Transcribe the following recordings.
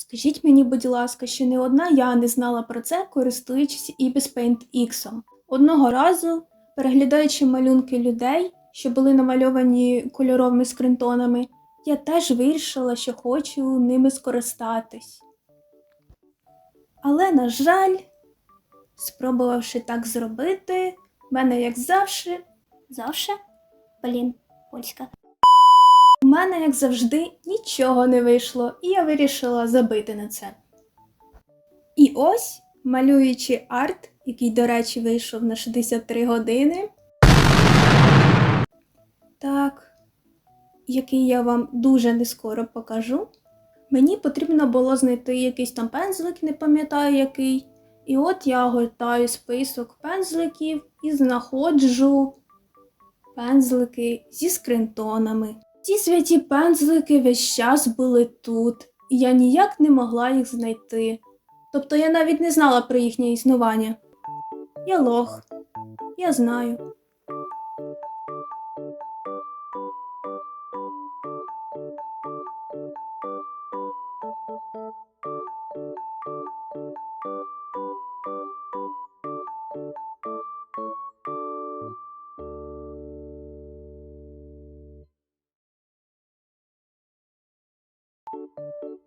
Скажіть мені, будь ласка, що не одна я не знала про це, користуючись Ibis Paint X. Одного разу, переглядаючи малюнки людей, що були намальовані кольоровими скринтонами, я теж вирішила, що хочу ними скористатись. Але, на жаль, спробувавши так зробити, в мене, як завжди, Завше? Блін, польська. У мене, як завжди, нічого не вийшло, і я вирішила забити на це. І ось, малюючи арт, який, до речі, вийшов на 63 години. Так, який я вам дуже нескоро покажу. Мені потрібно було знайти якийсь там пензлик, не пам'ятаю який. І от я гортаю список пензликів і знаходжу пензлики зі скринтонами. Ці святі пензлики весь час були тут, і я ніяк не могла їх знайти. Тобто я навіть не знала про їхнє існування. Я лох, я знаю.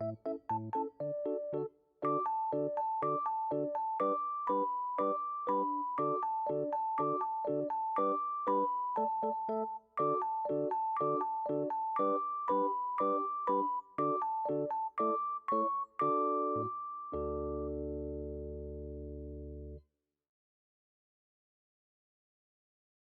Thank you.